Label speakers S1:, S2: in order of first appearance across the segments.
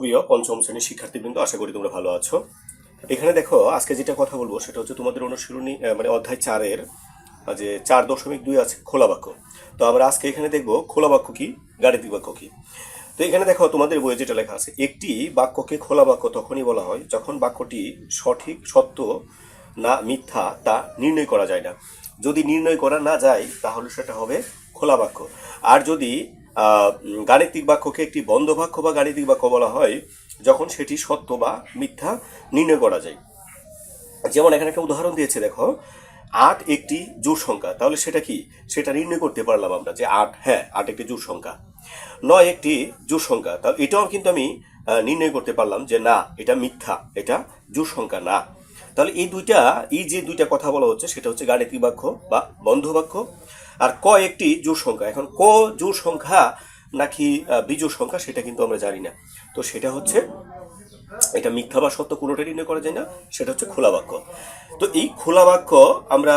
S1: প্রিয় পঞ্চম শ্রেণির শিক্ষার্থীবৃন্দ, আশা করি তোমরা ভালো আছো। এখানে দেখো, আজকে যেটা কথা বলব সেটা হচ্ছে তোমাদের অনুশীলনী মানে অধ্যায় চারের যে চার দশমিক দুই আছে, খোলা বাক্য। তো আমরা আজকে এখানে দেখব খোলা বাক্য কি, গাণিতিক বাক্য কি। তো এখানে দেখো, তোমাদের বইয়ে যেটা লেখা আছে, একটি বাক্যকে খোলা বাক্য তখনই বলা হয় যখন বাক্যটি সঠিক, সত্য না মিথ্যা তা নির্ণয় করা যায় না। যদি নির্ণয় করা না যায়, তাহলে সেটা হবে খোলা বাক্য। আর যদি গাণিতিক বাক্যকে একটি বন্ধ বাক্য বা গাণিতিক বাক্য বলা হয়, যখন সেটি সত্য বা মিথ্যা নির্ণয় করা যায়। যেমন এখানে একটা উদাহরণ দিয়েছে, দেখো, আট একটি জোড় সংখ্যা। তাহলে সেটা কি? সেটা নির্ণয় করতে পারলাম আমরা যে আট হ্যাঁ আট একটি জোড় সংখ্যা। নয় একটি জোড় সংখ্যা। তাহলে এটাও কিন্তু আমি নির্ণয় করতে পারলাম যে না, এটা মিথ্যা, এটা জোড় সংখ্যা না। তাহলে এই দুইটা, এই যে দুইটা কথা বলা হচ্ছে, সেটা হচ্ছে গাণিতিক বাক্য বা বন্ধ বাক্য আর ক একটি জোড় সংখ্যা। এখন ক জোড় সংখ্যা নাকি বিজোড় সংখ্যা সেটা কিন্তু আমরা জানি না। তো সেটা হচ্ছে, এটা মিথ্যা বা সত্য কোনোটা নির্ণয় করা যায় না, সেটা হচ্ছে খোলা বাক্য। তো এই খোলা বাক্য আমরা,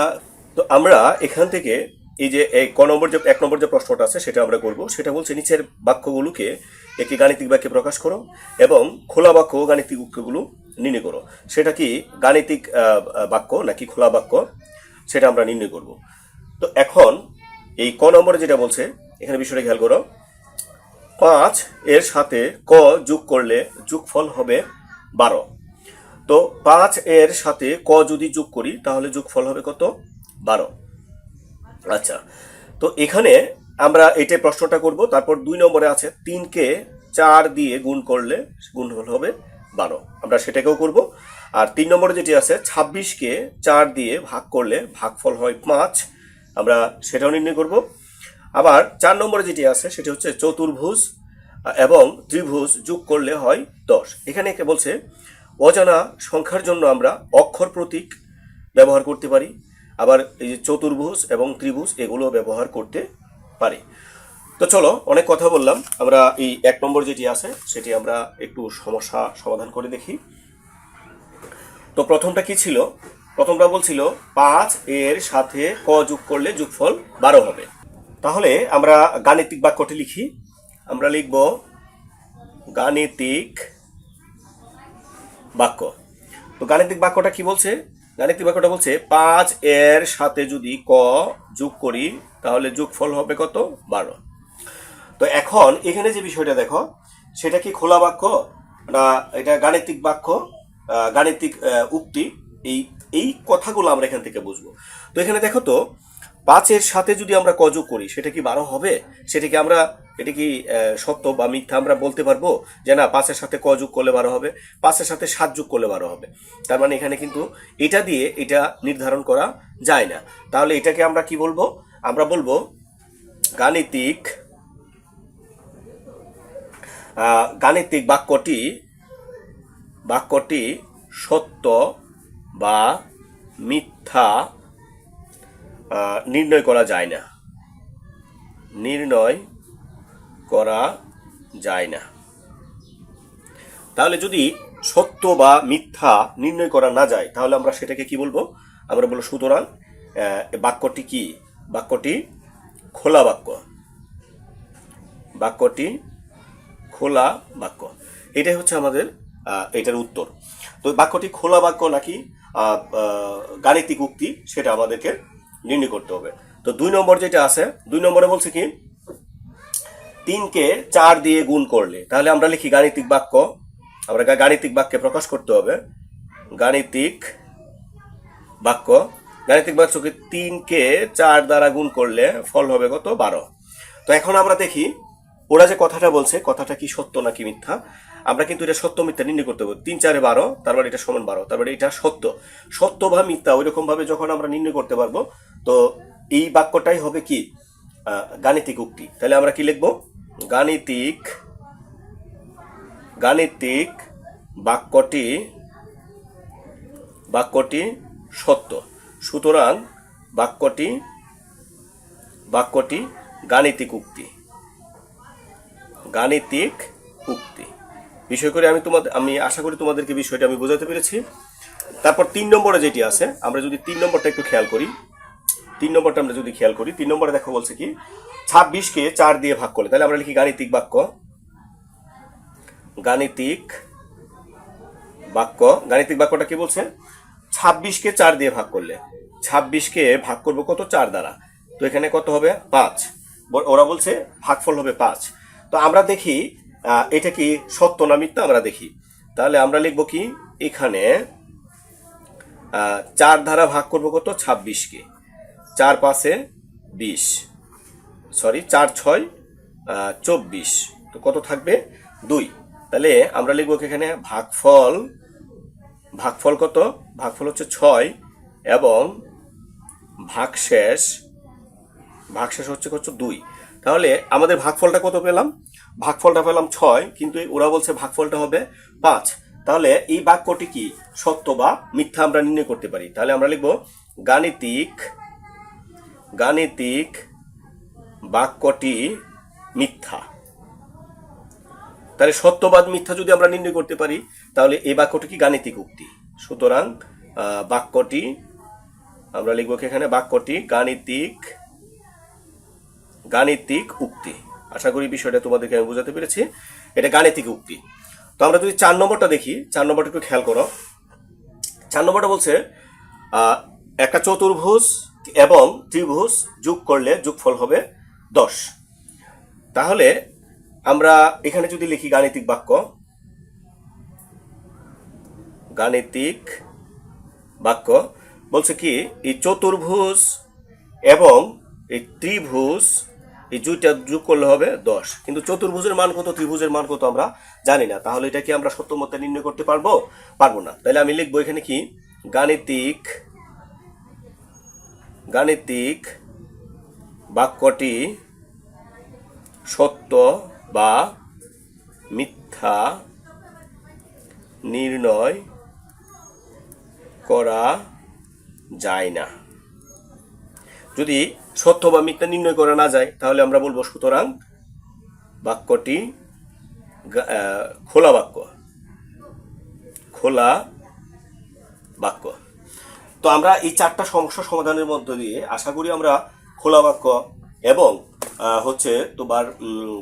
S1: তো আমরা এখান থেকে এই যে এই ক নম্বর যে, এক নম্বর যে প্রশ্নটা আছে সেটা আমরা করব। সেটা বলছে নিচের বাক্যগুলোকে একটি গাণিতিক বাক্যে প্রকাশ করো এবং খোলা বাক্য গাণিতিক বাক্যগুলো নির্ণয় করো। সেটা কি গাণিতিক বাক্য নাকি খোলা বাক্য? সেটা আমরা নির্ণয় করব। তো এখন এই ক নম্বরে যেটা বলছে, এখানে বিষয়টা খেয়াল করো। পাঁচ এর সাথে ক যোগ করলে যোগফল হবে বারো। তো পাঁচ এর সাথে ক যদি যোগ করি, তাহলে যোগফল হবে কত? বারো। আচ্ছা তো এখানে আমরা এটাই প্রশ্নটা করব। তারপর দুই নম্বরে আছে তিনকে চার দিয়ে গুণ করলে গুণফল হবে বারো। আমরা সেটাকেও করব। আর তিন নম্বরে যেটি আছে ছাব্বিশকে চার দিয়ে ভাগ করলে ভাগফল হয় পাঁচ। আমরা সেটাও নির্ণয় করব। আবার চার নম্বরে যেটি আছে, সেটি হচ্ছে চতুর্ভুজ, এবং ত্রিভুজ যোগ করলে হয় দশ। এখানে একে বলছে, অজানা সংখ্যার জন্য আমরা অক্ষর প্রতীক ব্যবহার করতে পারি। আবার এই যে চতুর্ভুজ এবং ত্রিভুজ এগুলো ব্যবহার করতে পারি। তো চলো, অনেক কথা বললাম। আমরা এই এক নম্বর যেটি আছে, সেটি আমরা একটু সমস্যা সমাধান করে দেখি। তো প্রথমটা কি ছিল? প্রথমটা বলছিল পাঁচ এর সাথে ক যোগ করলে যোগফল বারো হবে। তাহলে আমরা গাণিতিক বাক্যটি লিখি। আমরা লিখব গাণিতিক বাক্য। তো গাণিতিক বাক্যটা কি বলছে? গাণিতিক বাক্যটা বলছে, পাঁচ এর সাথে যদি ক যোগ করি, তাহলে যোগফল হবে কত? বারো। তো এখন এখানে যে বিষয়টা দেখো, সেটা কি খোলা বাক্য? না, এটা গাণিতিক বাক্য গাণিতিক উক্তি। এই এই কথাগুলো আমরা এখান থেকে বুঝব। তো এখানে দেখো তো, পাঁচের সাথে যদি আমরা ক যোগ করি, সেটা কি বারো হবে? সেটা কি আমরা, এটা কি সত্য বা মিথ্যা আমরা বলতে পারব? যে না, পাঁচের সাথে ক যোগ করলে বারো হবে, পাঁচের সাথে সাত যোগ করলে বারো হবে। তার মানে এখানে কিন্তু এটা দিয়ে এটা নির্ধারণ করা যায় না। তাহলে এটাকে আমরা কি বলব? আমরা বলব গাণিতিক গাণিতিক বাক্যটি বাক্যটি সত্য বা মিথ্যা নির্ণয় করা যায় না। নির্ণয় করা যায় না। তাহলে যদি সত্য বা মিথ্যা নির্ণয় করা না যায়, তাহলে আমরা সেটাকে কি বলব? আমরা বলব, সুতরাং বাক্যটি কি? বাক্যটি খোলা বাক্য। বাক্যটি খোলা বাক্য। এটাই হচ্ছে আমাদের এটার উত্তর। তো বাক্যটি খোলা বাক্য নাকি গাণিতিক উক্তি সেটা আমাদেরকে নির্ণয় করতে হবে। তো দুই নম্বর যেটা আছে, দুই নম্বরে বলছে কি, তিনকে চার দিয়ে গুণ করলে, তাহলে আমরা লিখি গাণিতিক বাক্য, আমরা গাণিতিক বাক্যে প্রকাশ করতে হবে। গাণিতিক বাক্য, গাণিতিক বাক্যকে তিনকে চার দ্বারা গুণ করলে ফল হবে কত? বারো। তো এখন আমরা দেখি, ওরা যে কথাটা বলছে, কথাটা কি সত্য নাকি মিথ্যা? আমরা কিন্তু এটা সত্য মিথ্যা নির্ণয় করতে হবে তিন, চারে বারো, তার মানে এটা সমান বারো, তার মানে এটা সত্য। সত্য বা মিথ্যা ওই রকম ভাবে যখন আমরা নির্ণয় করতে পারব, তো এই বাক্যটাই হবে কি? গাণিতিক উক্তি। তাহলে আমরা কি লিখব? গাণিতিক গাণিতিক বাক্যটি বাক্যটি সত্য। সুতরাং বাক্যটি বাক্যটি গাণিতিক উক্তি। গাণিতিক উক্তি। বিষয় করে আমি তোমাদের আমি আশা করি তোমাদেরকে বিষয়টা আমি বোঝাতে পেরেছি। তারপর তিন নম্বরে যেটি আছে, আমরা যদি তিন নম্বরটা একটু খেয়াল করি। তিন নম্বরটা আমরা যদি খেয়াল করি, তিন নম্বরে দেখো বলছে কি, ছাব্বিশকে চার দিয়ে ভাগ করলে, তাহলে আমরা লিখি গাণিতিক বাক্য। গাণিতিক বাক্য, গাণিতিক বাক্যটা কি বলছে? ছাব্বিশকে চার দিয়ে ভাগ করলে। ছাব্বিশকে ভাগ করব কত? চার দ্বারা। তো এখানে কত হবে? পাঁচ। ওরা বলছে, ভাগফল হবে পাঁচ। তো আমরা দেখি এটা কি সত্য না মিথ্যা? আমরা দেখি। তাহলে আমরা লিখব কি? এখানে চার ধারা ভাগ করব কত? ছাব্বিশকে চার পাঁচে বিশ। সরি, চার ছয় চব্বিশ। তো কত থাকবে? দুই। তাহলে আমরা লিখব এখানে? ভাগফল ভাগফল কত? ভাগফল হচ্ছে ছয় এবং ভাগশেষ ভাগশেষ হচ্ছে কত? দুই। তাহলে আমাদের ভাগফলটা কত পেলাম? ভাগফলটা পেলাম ছয়, কিন্তু ওরা বলছে ভাগফলটা হবে পাঁচ। তাহলে এই বাক্যটি কি? সত্য বা মিথ্যা আমরা নির্ণয় করতে পারি। তাহলে আমরা লিখব, গাণিতিক গাণিতিক বাক্যটি মিথ্যা। তাহলে সত্যবাদ মিথ্যা যদি আমরা নির্ণয় করতে পারি, তাহলে এই বাক্যটি কি? গাণিতিক উক্তি। সুতরাং বাক্যটি আমরা লিখব এখানে? বাক্যটি গাণিতিক গাণিতিক উক্তি। আশা করি বিষয়টা তোমাদেরকে আমি বোঝাতে পেরেছি। এটা গাণিতিক উক্তি। তো আমরা যদি চার নম্বরটা দেখি, চার নম্বরটা একটু খেয়াল করো। চার নম্বরটা বলছে একটা চতুর্ভুজ এবং ত্রিভুজ যোগ করলে যোগফল হবে দশ। তাহলে আমরা এখানে যদি লিখি গাণিতিক বাক্য গাণিতিক বাক্য, বলছে কি, এই চতুর্ভুজ এবং এই ত্রিভুজ এই দুইটা যোগ করলে হবে দশ। কিন্তু চতুর্ভুজের মান কত, ত্রিভুজের মান কত আমরা জানি না। তাহলে এটা কি আমরা সত্য মতে নির্ণয় করতে পারব? পারব না। তাহলে আমি লিখব এখানে কি? গাণিতিক গাণিতিক বাক্যটি সত্য বা মিথ্যা নির্ণয় করা যায় না। যদি সত্য বা মিথ্যা নির্ণয় করা না যায়, তাহলে আমরা বলব সুতরাং বাক্যটি খোলা বাক্য। খোলা বাক্য। তো আমরা এই চারটা সমস্যা সমাধানের মধ্য দিয়ে আশা করি আমরা খোলা বাক্য এবং হচ্ছে তোমার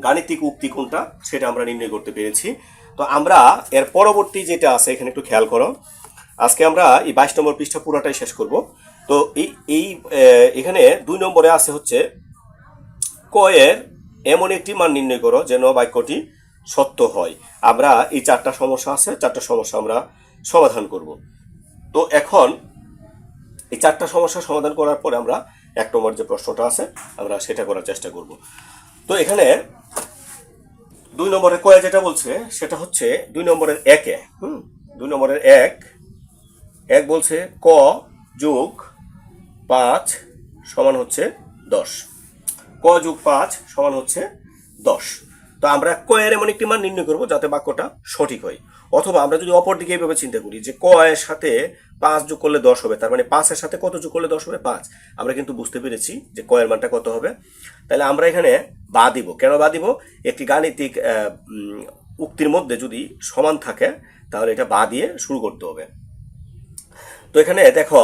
S1: গাণিতিক উক্তি কোনটা সেটা আমরা নির্ণয় করতে পেরেছি। তো আমরা এর পরবর্তী যেটা আছে, এখানে একটু খেয়াল করো। আজকে আমরা এই বাইশ নম্বর পৃষ্ঠা পুরোটাই শেষ করব। তো এই এই এখানে দুই নম্বরে আছে হচ্ছে, কয়ের এমন একটি মান নির্ণয় করো যেন বাক্যটি সত্য হয়। আমরা এই চারটা সমস্যা আছে, চারটা সমস্যা আমরা সমাধান করব। তো এখন এই চারটা সমস্যার সমাধান করার পরে আমরা এক নম্বর যে প্রশ্নটা আছে, আমরা সেটা করার চেষ্টা করব। তো এখানে দুই নম্বরের কয়ে যেটা বলছে, সেটা হচ্ছে দুই নম্বরের একে, হুম, দুই নম্বরের এক এক বলছে ক যোগ পাঁচ সমান হচ্ছে দশ। ক যোগ পাঁচ সমান হচ্ছে দশ। তো আমরা কয়ের এমন একটি মান নির্ণয় করব যাতে বাক্যটা সঠিক হয়। অথবা আমরা যদি অপর দিকে এইভাবে চিন্তা করি যে ক এর সাথে পাঁচ যোগ করলে দশ হবে, তার মানে পাঁচের সাথে কত যোগ করলে দশ হবে? পাঁচ। আমরা কিন্তু বুঝতে পেরেছি যে কয়ের মানটা কত হবে। তাহলে আমরা এখানে বা দিব। কেন বা দিব? একটি গাণিতিক উক্তির মধ্যে যদি সমান থাকে, তাহলে এটা বা দিয়ে শুরু করতে হবে। তো এখানে দেখো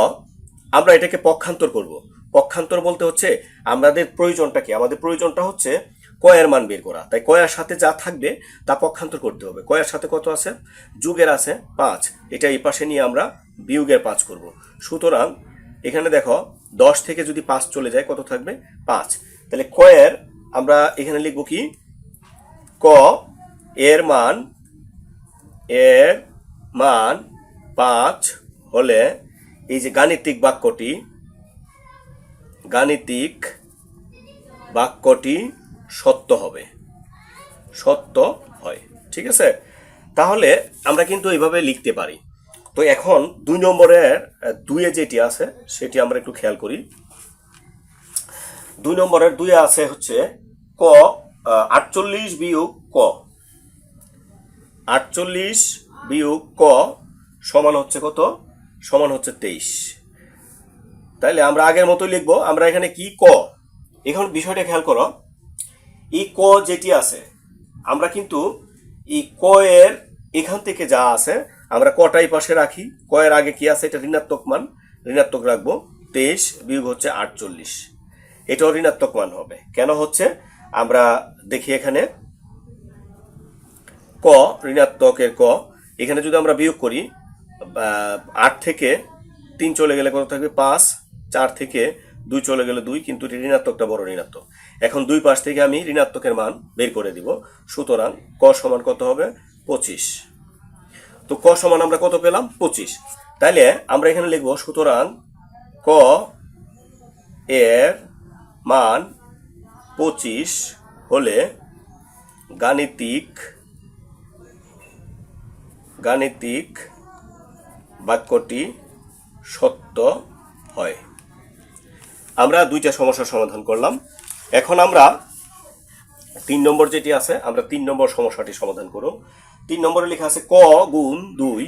S1: আমরা এটাকে পক্ষান্তর করব। পক্ষান্তর বলতে হচ্ছে আমাদের প্রয়োজনটা কি? আমাদের প্রয়োজনটা হচ্ছে কয়ের মান বের করা। তাই কয়ার সাথে যা থাকবে তা পক্ষান্তর করতে হবে। কয়ার সাথে কত আছে? যুগের আছে পাঁচ। এটা এই পাশে নিয়ে আমরা বিয়োগের পাঁচ করব। সুতরাং এখানে দেখো দশ থেকে যদি পাঁচ চলে যায় কত থাকবে? পাঁচ। তাহলে কয়ের আমরা এখানে লিখব কি? ক এর মান এর মান পাঁচ হলে এই যে গাণিতিক বাক্যটি গাণিতিক বাক্যটি সত্য হবে। সত্য হয়, ঠিক আছে? তাহলে আমরা কিন্তু এইভাবে লিখতে পারি। তো এখন দুই নম্বরের, দুইয়ে যেটি আছে, সেটি আমরা একটু খেয়াল করি। দুই নম্বরের দুইয়ে আছে হচ্ছে ক আটচল্লিশ বিয়োগ ক। আটচল্লিশ বিয়োগ ক সমান হচ্ছে কত? সমান হচ্ছে তেইশ। তাইলে আমরা আগের মতোই লিখব, আমরা এখানে কি ক? এখন বিষয়টা খেয়াল করো। এই ক যেটি আছে, আমরা কিন্তু এই ক এর এখান থেকে যা আছে, আমরা কটাই পাশে রাখি? ক এর আগে কি আছে? এটা ঋণাত্মক মান। ঋণাত্মক রাখব। তেইশ বিয়োগ হচ্ছে আটচল্লিশ। এটাও ঋণাত্মক মান হবে। কেন হচ্ছে? আমরা দেখি এখানে। ক, ঋণাত্মকের ক। এখানে যদি আমরা বিয়োগ করি আট থেকে তিন চলে গেলে কত থাকবে? পাঁচ, চার থেকে দুই চলে গেলে দুই, কিন্তু ঋণাত্মকটা বড় ঋণাত্মক। এখন দুই পাশ থেকে আমি ঋণাত্মকের মান বের করে দিব। সুতরাং ক সমান কত হবে? পঁচিশ। তো ক সমান আমরা কত পেলাম? পঁচিশ। তাইলে আমরা এখানে লিখব, সুতরাং ক এর মান পঁচিশ হলে গাণিতিক গাণিতিক বাক্যটি সত্য হয়। আমরা দুইটা সমস্যার সমাধান করলাম। এখন আমরা তিন নম্বর যেটি আছে, আমরা তিন নম্বর সমস্যাটি সমাধান করব। তিন নম্বরে লেখা আছে ক গুণ দুই।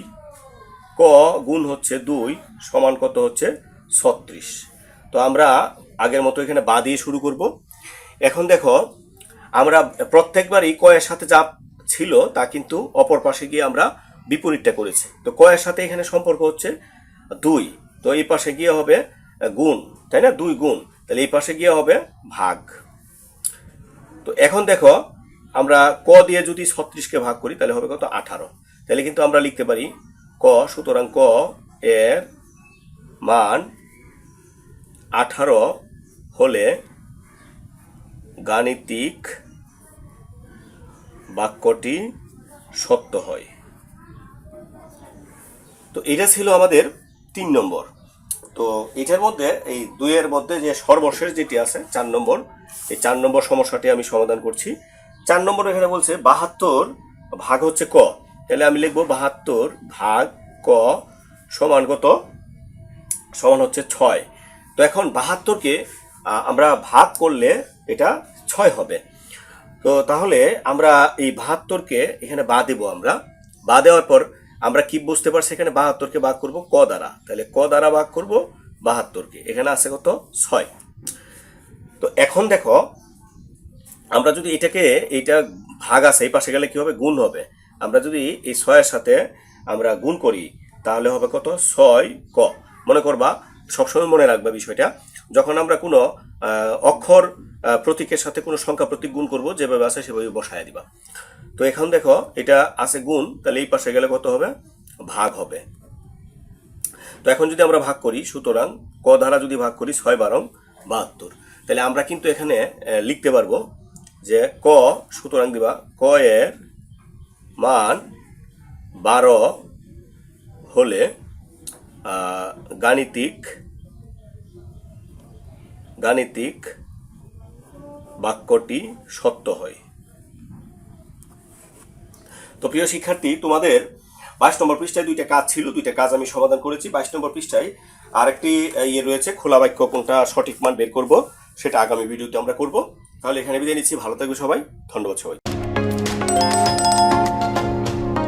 S1: ক গুণ হচ্ছে দুই সমান কত হচ্ছে ছত্রিশ। তো আমরা আগের মতো এখানে বা দিয়ে শুরু করব। এখন দেখো, আমরা প্রত্যেকবারই কয়ের সাথে যা ছিল তা কিন্তু অপর পাশে গিয়ে আমরা বিপরীতটা করেছে। তো কয়ের সাথে এখানে সম্পর্ক হচ্ছে দুই। তো এই পাশে গিয়ে হবে গুণ, তাই না? দুই গুণ। তাহলে এই পাশে গিয়ে হবে ভাগ। তো এখন দেখো, আমরা ক দিয়ে যদি ছত্রিশকে ভাগ করি, তাহলে হবে কত? আঠারো। তাহলে কিন্তু আমরা লিখতে পারি ক, সুতরাং ক এর মান আঠারো হলে গাণিতিক বাক্যটি সত্য হয়। তো এটা ছিল আমাদের তিন নম্বর। তো এটার মধ্যে, এই দুইয়ের মধ্যে যে সর্বশেষ যেটি আছে, চার নম্বর, এই চার নম্বর সমস্যাটি আমি সমাধান করছি। চার নম্বর এখানে বলছে বাহাত্তর ভাগ হচ্ছে ক। তাহলে আমি লিখব বাহাত্তর ভাগ ক সমান কত? সমান হচ্ছে ছয়। তো এখন বাহাত্তরকে আমরা ভাগ করলে এটা ছয় হবে। তো তাহলে আমরা এই বাহাত্তরকে এখানে বা দেবো আমরা। বা দেওয়ার পর আমরা কি বুঝতে পারছি এখানে বাহাত্তরকে ভাগ করব? ক দ্বারা। তাহলে ক দ্বারা ভাগ করব? বাহাত্তরকে। এখানে আছে কত? ছয়। তো এখন দেখো, আমরা যদি এটাকে, এইটা ভাগ আছে, এই পাশে গেলে কি হবে? গুণ হবে। আমরা যদি এই ছয়ের সাথে আমরা গুণ করি, তাহলে হবে কত? ছয় ক। মনে করবা, সবসময় মনে রাখবা বিষয়টা, যখন আমরা কোনো অক্ষর প্রতীকের সাথে কোনো সংখ্যা প্রতীক গুণ করব, যেভাবে আছে সেভাবে বসায় দিবা। তো এখন দেখো, এটা আছে গুণ, তাহলে এই পাশে গেলে কত হবে? ভাগ হবে। তো এখন যদি আমরা ভাগ করি, সুতরাং ক ধারা যদি ভাগ করি, ছয় বারং বাহাত্তর। তাহলে আমরা কিন্তু এখানে লিখতে পারব যে ক, সুতরাং দিবা, ক এর মান বারো হলে গাণিতিক গাণিতিক বাক্যটি সত্য হয়। তো প্রিয় শিক্ষার্থী, তোমাদের বাইশ নম্বর পৃষ্ঠায় দুইটা কাজ ছিল, দুইটা কাজ আমি সমাধান করেছি। বাইশ নম্বর পৃষ্ঠায় আরেকটি ইয়ে রয়েছে, খোলা বাক্য কোনটা সঠিক মান বের করব, সেটা আগামী ভিডিওতে আমরা করব। তাহলে এখানে বিদায় নিচ্ছি, ভালো থাকবে সবাই, ধন্যবাদ সবাই